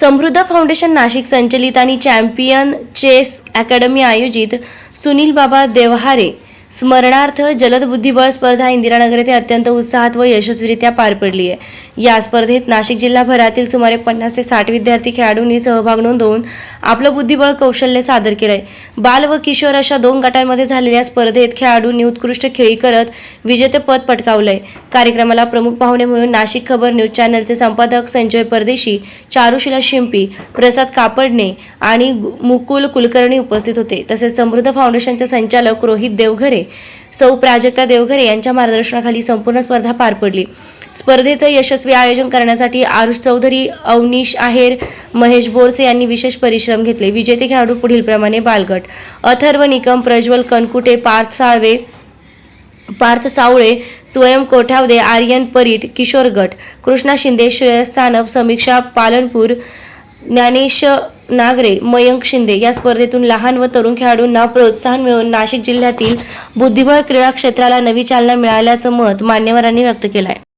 समृद्ध फाउंडेशन नाशिक संचलित आणि चॅम्पियन चेस अकॅडमी आयोजित सुनील बाबा देवहारे स्मरणार्थ जलद बुद्धिबळ स्पर्धा इंदिरानगर येथे अत्यंत उत्साहात व यशस्वीरित्या पार पडली आहे. या स्पर्धेत नाशिक जिल्हाभरातील सुमारे पन्नास ते साठ विद्यार्थी खेळाडूंनी सहभाग नोंदवून आपलं बुद्धिबळ कौशल्य सादर केलंय. बाल व किशोर अशा दोन गटांमध्ये झालेल्या स्पर्धेत खेळाडूंनी उत्कृष्ट खेळी करत विजेतेपद पटकावलंय. कार्यक्रमाला प्रमुख पाहुणे म्हणून नाशिक खबर न्यूज चॅनलचे संपादक संजय परदेशी चारुशिला शिंपी प्रसाद कापडणे आणि मुकुल कुलकर्णी उपस्थित होते. तसेच समृद्ध फाउंडेशनचे संचालक रोहित देवघरे सौ प्राजक्ता देवघरे यांच्या मार्गदर्शनाखाली संपूर्ण स्पर्धा पार पडली. स्पर्धेचं यशस्वी आयोजन करण्यासाठी आरुष चौधरी अवनीश आहेर महेश बोरसे यांनी विशेष परिश्रम घेतले. विजेते खेळाडू पुढीलप्रमाणे बालगट. अथर्व निकम प्रज्वल कनकुटे पार्थ साळवे पार्थ सावळे स्वयं कोठावदे आर्यन परीट किशोर गट कृष्णा शिंदे श्रेयस सानप समीक्षा पालनपूर ज्ञानेश नागरे मयंक शिंदे या स्पर्धेतून लहान व तरुण खेळाडूंना प्रोत्साहन मिळून नाशिक जिल्ह्यातील बुद्धिबळ क्रीडा क्षेत्राला नवी चालना मिळाल्याचं मत मान्यवरांनी व्यक्त केलं आहे